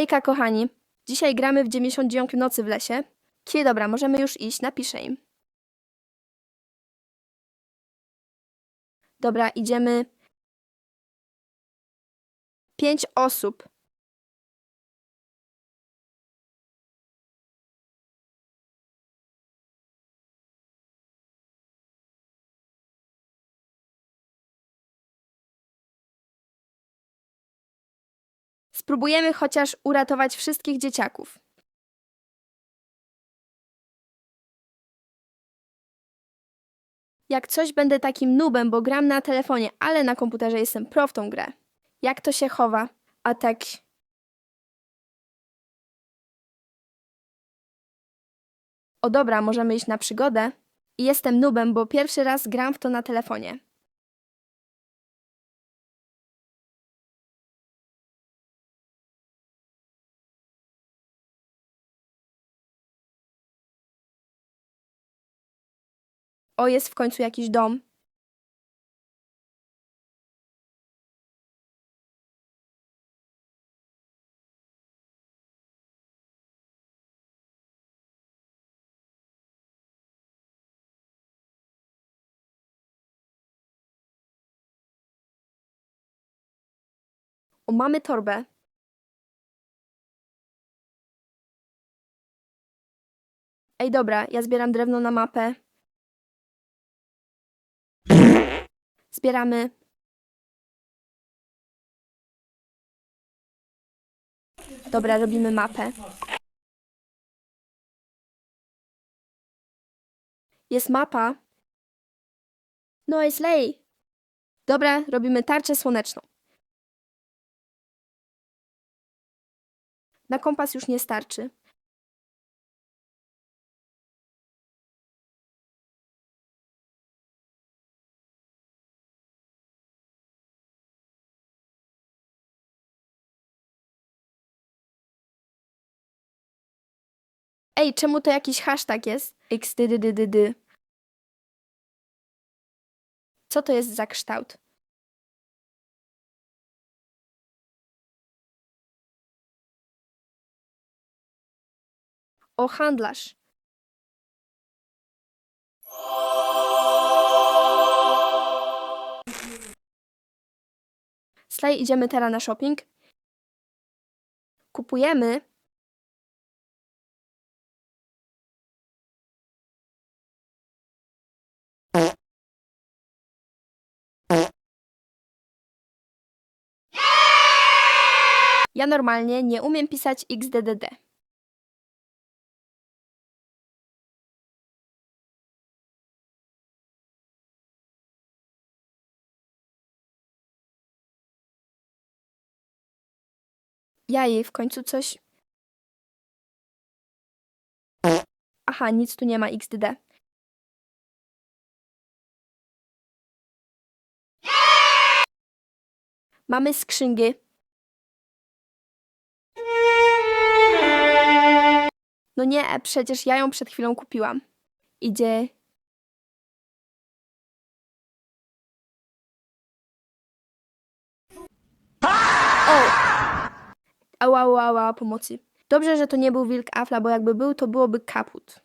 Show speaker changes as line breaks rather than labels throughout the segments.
Hejka, kochani. Dzisiaj gramy w 99 nocy w lesie. Kiedy dobra, możemy już iść, napiszę im. Dobra, idziemy. Pięć osób. Spróbujemy chociaż uratować wszystkich dzieciaków. Jak coś będę takim nubem, bo gram na telefonie, ale na komputerze jestem pro w tą grę. Jak to się chowa? A tak... O dobra, możemy iść na przygodę. I jestem nubem, bo pierwszy raz gram w to na telefonie. O, jest w końcu jakiś dom. O, mamy torbę. Ej, dobra, ja zbieram drewno na mapę. Zbieramy. Dobra, robimy mapę. Jest mapa. No jest lej. Dobra, robimy tarczę słoneczną. Na kompas już nie starczy. Ej, czemu to jakiś hashtag jest? xddddd. Co to jest za kształt? O, handlarz. Slay, idziemy teraz na shopping. Kupujemy Ja normalnie nie umiem pisać XDDD. Ja jej w końcu coś. Aha, nic tu nie ma XDD. Mamy skrzynki. No nie, przecież ja ją przed chwilą kupiłam. Idzie. Ała, ała, ała, pomocy. Dobrze, że to nie był wilk Afla, bo jakby był, to byłoby kaput.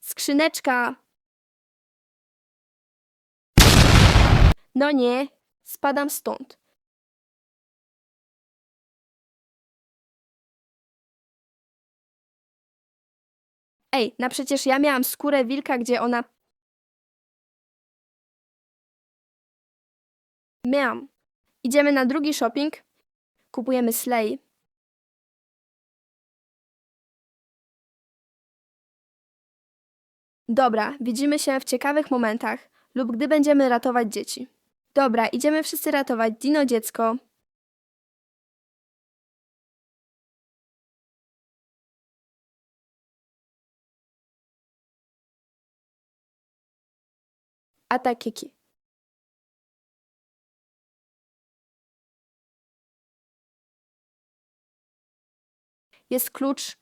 Skrzyneczka. No nie, spadam stąd. Ej, na przecież ja miałam skórę wilka, gdzie ona. Miałam. Idziemy na drugi shopping. Kupujemy slay. Dobra, widzimy się w ciekawych momentach lub gdy będziemy ratować dzieci. Dobra, idziemy wszyscy ratować Dino dziecko. Atak Kiki. Jest klucz.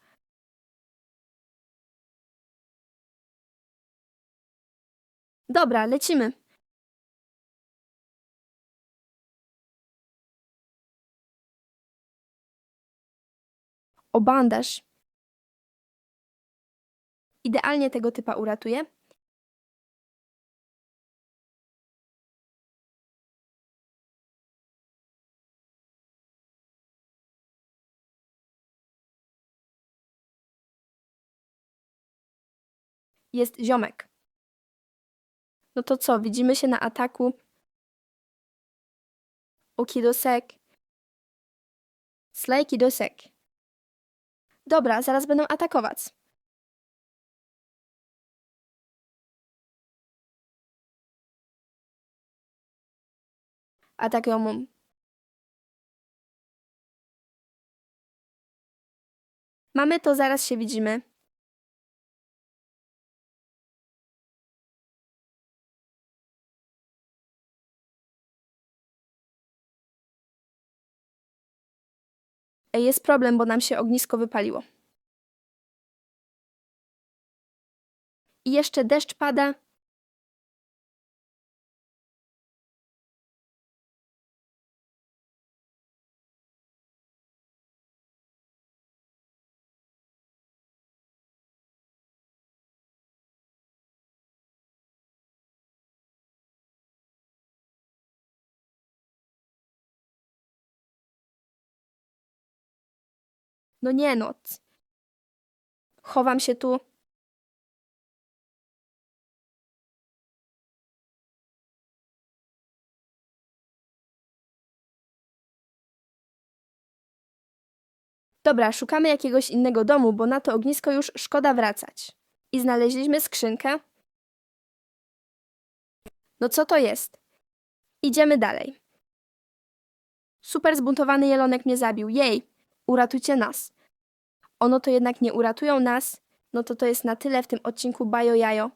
Dobra, lecimy. O bandaż. Idealnie tego typa uratuje. Jest ziomek. No to co, widzimy się na ataku. Okidosek. Slejkidosek. Dobra, zaraz będą atakować. Atakują mu. Mamy to, zaraz się widzimy. Jest problem, bo nam się ognisko wypaliło. I jeszcze deszcz pada. No nie noc. Chowam się tu. Dobra, szukamy jakiegoś innego domu, bo na to ognisko już szkoda wracać. I znaleźliśmy skrzynkę. No co to jest? Idziemy dalej. Super zbuntowany jelonek mnie zabił. Jej, uratujcie nas. Ono to jednak nie uratują nas. No to to jest na tyle w tym odcinku Bajo Jajo.